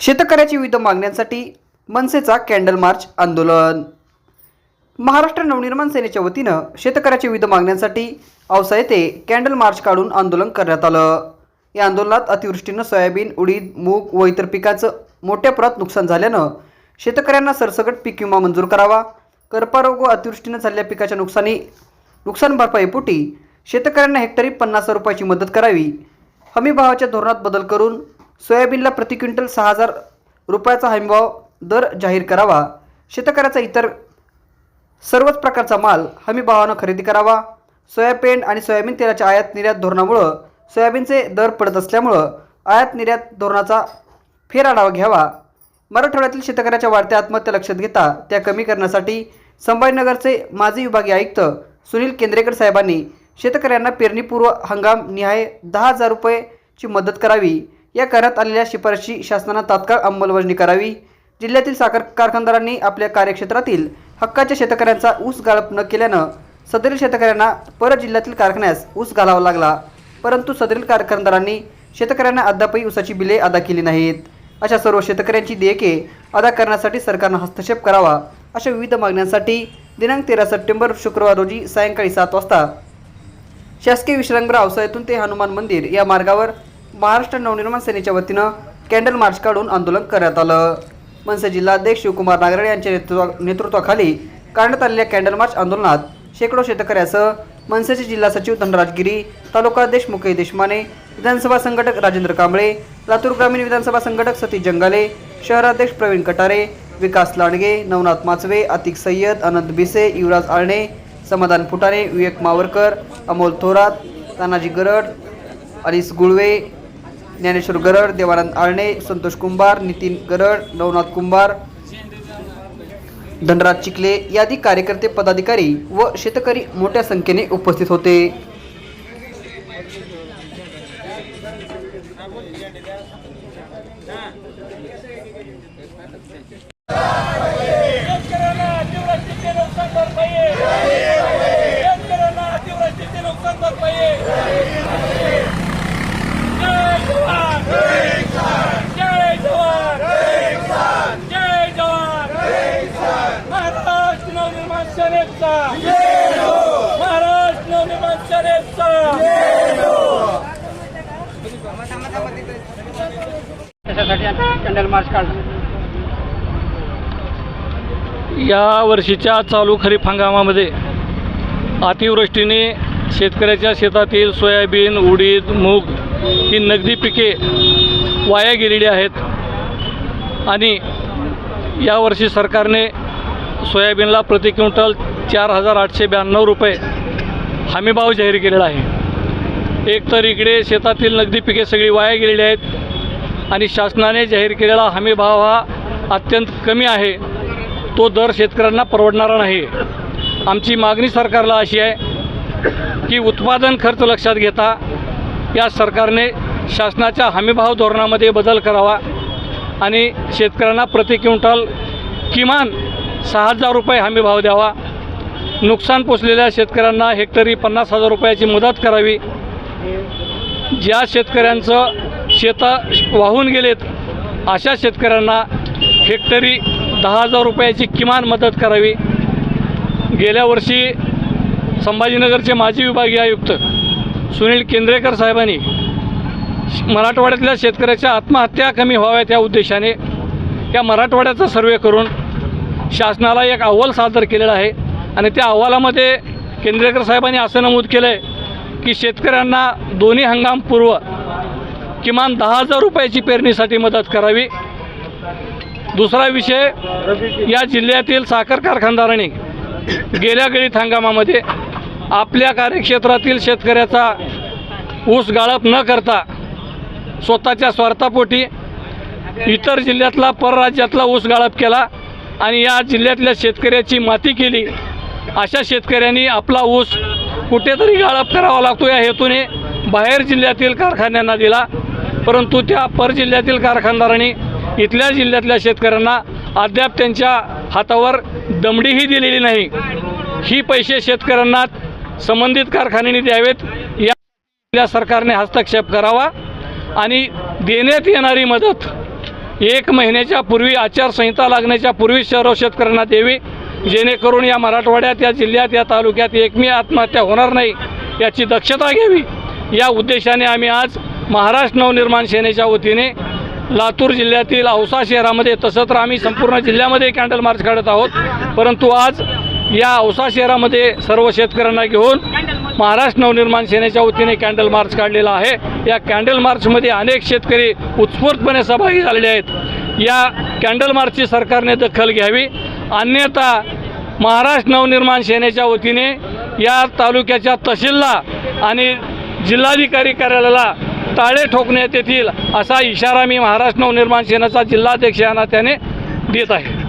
शेतकऱ्याची विविध मागण्यांसाठी मनसेचा कॅन्डल मार्च आंदोलन. महाराष्ट्र नवनिर्माण सेनेच्या वतीनं शेतकऱ्याच्या विविध मागण्यांसाठी औसा येथे कॅन्डल मार्च काढून आंदोलन करण्यात आलं. या आंदोलनात अतिवृष्टीनं सोयाबीन उडीद मूग व इतर पिकाचं मोठ्या प्रमाणात नुकसान झाल्यानं शेतकऱ्यांना सरसकट पीक विमा मंजूर करावा. करपारोग व अतिवृष्टीनं झालेल्या पिकाच्या नुकसानी नुकसान भरपाईपोटी शेतकऱ्यांना हेक्टरी पन्नास रुपयाची मदत करावी. हमी भावाच्या धोरणात बदल करून सोयाबीनला प्रति क्विंटल सहा हजार रुपयाचा हमीभाव दर जाहीर करावा. शेतकऱ्याचा इतर सर्वच प्रकारचा माल हमीभावानं खरेदी करावा. सोयाबीन आणि सोयाबीन तेलाच्या आयात निर्यात धोरणामुळं सोयाबीनचे दर पडत असल्यामुळं आयात निर्यात धोरणाचा फेरआढावा घ्यावा. मराठवाड्यातील शेतकऱ्याच्या वाढत्या आत्महत्या लक्षात घेता त्या कमी करण्यासाठी संभाजीनगरचे माजी विभागीय आयुक्त सुनील केंद्रेकर साहेबांनी शेतकऱ्यांना पेरणीपूर्व हंगाम निहाय दहा हजार रुपयेची मदत करावी. या करण्यात आलेल्या शिफारशी शासनानं तात्काळ अंमलबजावणी करावी. जिल्ह्यातील साखर कारखानदारांनी आपल्या कार्यक्षेत्रातील हक्काच्या शेतकऱ्यांचा ऊस गाळप न केल्यानं सदरील शेतकऱ्यांना परत जिल्ह्यातील कारखान्यास ऊस घालावा लागला. परंतु सदरील कारखानदारांनी शेतकऱ्यांना अद्यापही ऊसाची बिले अदा केली नाहीत. अशा सर्व शेतकऱ्यांची देयके अदा करण्यासाठी सरकारनं हस्तक्षेप करावा अशा विविध मागण्यांसाठी दिनांक तेरा सप्टेंबर शुक्रवार रोजी सायंकाळी सात वाजता शासकीय विश्रामगृह औसा येथून ते हनुमान मंदिर या मार्गावर महाराष्ट्र नवनिर्माण सेनेच्या वतीनं कॅन्डल मार्च काढून आंदोलन करण्यात आलं. मनसे जिल्हाध्यक्ष शिवकुमार नागरे यांच्या नेतृत्व नेतृत्वाखाली करण्यात आलेल्या कॅन्डल मार्च आंदोलनात शेकडो शेतकऱ्यासह मनसेचे जिल्हा सचिव धनराज गिरी तालुकाध्यक्ष मुकेश देशमाने विधानसभा संघटक राजेंद्र कांबळे लातूर ग्रामीण विधानसभा संघटक सतीश जंगाले शहराध्यक्ष प्रवीण कटारे विकास लांडगे नवनाथ माचवे अतिक सय्यद अनंत बिसे युवराज आळणे समाधान फुटाणे विवेक मावरकर अमोल थोरात तानाजी गरड अलिस गुळवे ज्ञानेश्वर गरड देवानंद आळणे संतोष कुंभार नितीन गरड नवनाथ कुंभार धनराज चिखले यादी कार्यकर्ते पदाधिकारी व शेतकरी मोठ्या संख्येने उपस्थित होते शेतकऱ्यांना अतिवृष्टीचे नुकसान भरपाई शेतकऱ्यांना अतिवृष्टीचे नुकसान भरपाई जय जवान जय जवान जय जवान महाराष्ट्र नवनिर्माण या वर्षीच्या चालू खरीप हंगामामध्ये अतिवृष्टीने शेतकऱ्याच्या शेतातील सोयाबीन उडीद मूग ही नगदी पिके वाया गेलेली आहेत. आणि यावर्षी सरकारने सोयाबीनला प्रति क्विंटल चार हजार आठशे ब्याण्णव रुपये हमीभाव जाहीर केलेला आहे. एक तर इकडे शेतातील नगदी पिके सगळी वाया गेलेली आहेत आणि शासनाने जाहीर केलेला हमीभाव हा अत्यंत कमी आहे. तो दर शेतकऱ्यांना परवडणारा नाही. आमची मागणी सरकारला अशी आहे की उत्पादन खर्च लक्षात घेता या सरकारने शासनाच्या हमीभाव धोरणामध्ये बदल करावा आणि शेतकऱ्यांना प्रति क्विंटल किमान सहा हजार रुपये हमीभाव द्यावा. नुकसान पोचलेल्या शेतकऱ्यांना हेक्टरी पन्नास हजार रुपयाची मदत करावी. ज्या शेतकऱ्यांचं शेतं वाहून गेलेत अशा शेतकऱ्यांना हेक्टरी दहा हजार रुपयाची किमान मदत करावी. गेल्या वर्षी संभाजीनगरचे माजी विभागीय आयुक्त सुनील केंद्रेकर साहेबांनी मराठवाड्यातल्या शेतकऱ्याच्या आत्महत्या कमी व्हाव्यात या उद्देशाने या मराठवाड्याचा सर्वे करून शासनाला एक अहवाल सादर केलेला आहे. आणि त्या अहवालामध्ये केंद्रेकर साहेबांनी असं नमूद केलं आहे की शेतकऱ्यांना दोन्ही हंगामपूर्व किमान दहा हजार रुपयाची पेरणीसाठी मदत करावी. दुसरा विषय या जिल्ह्यातील साखर कारखानदारांनी गेल्या गळीत हंगामामध्ये आपल्या कार्यक्षेत्रातील शेतकऱ्याचा ऊस गाळप न करता स्वतःच्या स्वार्थापोटी इतर जिल्ह्यातला परराज्यातला ऊस गाळप केला आणि या जिल्ह्यातल्या शेतकऱ्याची माती केली. अशा शेतकऱ्यांनी आपला ऊस कुठेतरी गाळप करावा लागतो या हेतूने बाहेर जिल्ह्यातील कारखान्यांना दिला. परंतु त्या परजिल्ह्यातील कारखानदारांनी इथल्या जिल्ह्यातल्या शेतकऱ्यांना अद्याप त्यांच्या हातावर दमडीही दिलेली नाही. ही पैसे शेतकऱ्यांना संबंधित कारखान्यांनी द्यावेत. या या सरकारने हस्तक्षेप करावा आणि देण्यात येणारी मदत एक महिन्याच्या पूर्वी आचारसंहिता लागण्याच्या पूर्वी सर्व शेतकऱ्यांना द्यावी. जेणेकरून या मराठवाड्यात या जिल्ह्यात या तालुक्यात एकमी आत्महत्या होणार नाही याची दक्षता घ्यावी. या उद्देशाने आम्ही आज महाराष्ट्र नवनिर्माण सेनेच्या वतीने लातूर जिल्ह्यातील औसा शहरामध्ये तसं तर आम्ही संपूर्ण जिल्ह्यामध्ये कॅन्डल मार्च काढत आहोत. परंतु आज या औसा शहरामध्ये सर्व शेतकऱ्यांना घेऊन महाराष्ट्र नवनिर्माण सेनेच्या वतीने कॅन्डल मार्च काढलेला आहे. या कॅन्डल मार्चमध्ये अनेक शेतकरी उत्स्फूर्तपणे सहभागी झालेले आहेत. या कॅन्डल मार्चची सरकारने दखल घ्यावी. अन्यथा महाराष्ट्र नवनिर्माण सेनेच्या वतीने या तालुक्याच्या तहसीलला आणि जिल्हाधिकारी कार्यालयाला ताळे ठोकण्यात येतील असा इशारा मी महाराष्ट्र नवनिर्माण सेनेचा जिल्हाध्यक्ष या नात्याने देत आहे.